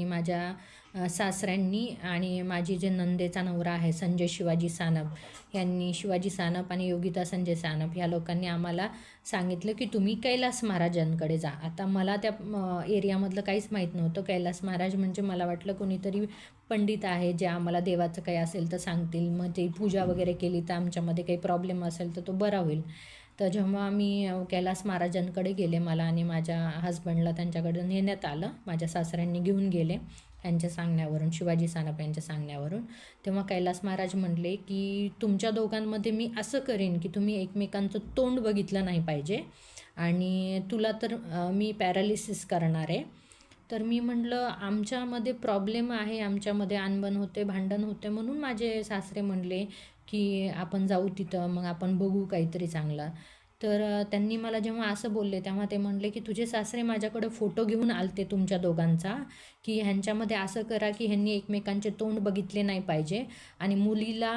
आणि माझ्या सासऱ्यांनी आणि माझी जे नंदेचा नवरा आहे संजय शिवाजी सानप यांनी शिवाजी सानप आणि योगिता संजय सानप ह्या लोकांनी आम्हाला सांगितलं की तुम्ही कैलास महाराजांकडे जा. आता मला त्या एरियामधलं काहीच माहीत नव्हतं. कैलास महाराज म्हणजे मला वाटलं कोणीतरी पंडित आहे जे आम्हाला देवाचं काही असेल तर सांगतील. मग ते पूजा वगैरे केली तर आमच्यामध्ये काही प्रॉब्लेम असेल तर तो बरा होईल. तर जेव्हा मी कैलास महाराजांकडे गेले मला आणि माझ्या हस्बंडला त्यांच्याकडे नेण्यात आलं माझ्या सासऱ्यांनी घेऊन गेले त्यांच्या सांगण्यावरून शिवाजी सानप यांच्या सांगण्यावरून तेव्हा कैलास महाराज म्हणले की तुमच्या दोघांमध्ये मी असं करेन की तुम्ही एकमेकांचं तोंड बघितलं नाही पाहिजे आणि तुला तर मी पॅरालिसिस करणार आहे. तर मी म्हटलं आमच्यामध्ये प्रॉब्लेम आहे आमच्यामध्ये अनबन होते भांडण होते म्हणून माझे सासरे म्हणले की आपण जाऊ तिथं मग आपण बघू काहीतरी चांगलं. तर त्यांनी मला जेव्हा असं बोलले तेव्हा ते म्हणले की तुझे सासरे माझ्याकडे फोटो घेऊन आलते तुमच्या दोघांचा की ह्यांच्यामध्ये असं करा की ह्यांनी एकमेकांचे तोंड बघितले नाही पाहिजे आणि मुलीला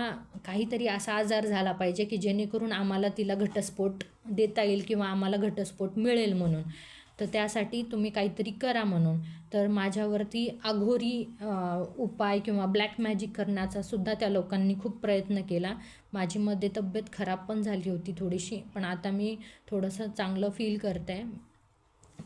काहीतरी असा आजार झाला पाहिजे की जेणेकरून आम्हाला तिला घटस्फोट देता येईल किंवा आम्हाला घटस्फोट मिळेल म्हणून. तर त्यासाठी तुम्ही काहीतरी करा म्हणून. तर माझ्यावरती अघोरी उपाय किंवा ब्लॅक मॅजिक करण्याचा सुद्धा त्या लोकांनी खूप प्रयत्न केला. माझी मध्ये तब्येत खराब पण झाली होती थोडीशी पण आता मी थोडंसं चांगलं फील करते.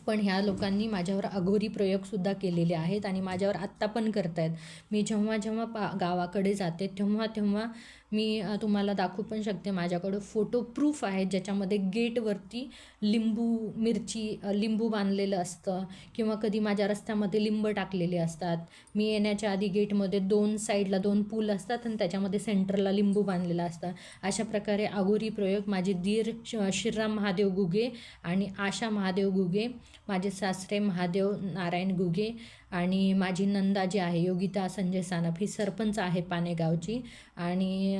पण ह्या लोकांनी माझ्यावर अघोरी प्रयोगसुद्धा केलेले आहेत आणि माझ्यावर आत्ता पण करतायत. मी जेव्हा जेव्हा पा गावाकडे जाते तेव्हा तेव्हा मी तुम्हाला दाखवू पण शकते माझ्याकडं फोटो प्रूफ आहे ज्याच्यामध्ये गेटवरती लिंबू मिरची लिंबू बांधलेलं असतं किंवा कधी माझ्या रस्त्यामध्ये लिंब टाकलेले असतात. मी येण्याच्या आधी गेटमध्ये दोन साईडला दोन पूल असतात आणि त्याच्यामध्ये सेंटरला लिंबू बांधलेलं असतं. अशा प्रकारे आगोरी प्रयोग माझे दीर श श्रीराम महादेव गुगे आणि आशा महादेव गुगे माझे सासरे महादेव नारायण गुगे आणि माझी नंदा जी आहे योगिता संजय सानप ही सरपंच आहे पानेगावची आणि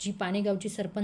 जी पाणेगावची सरपंच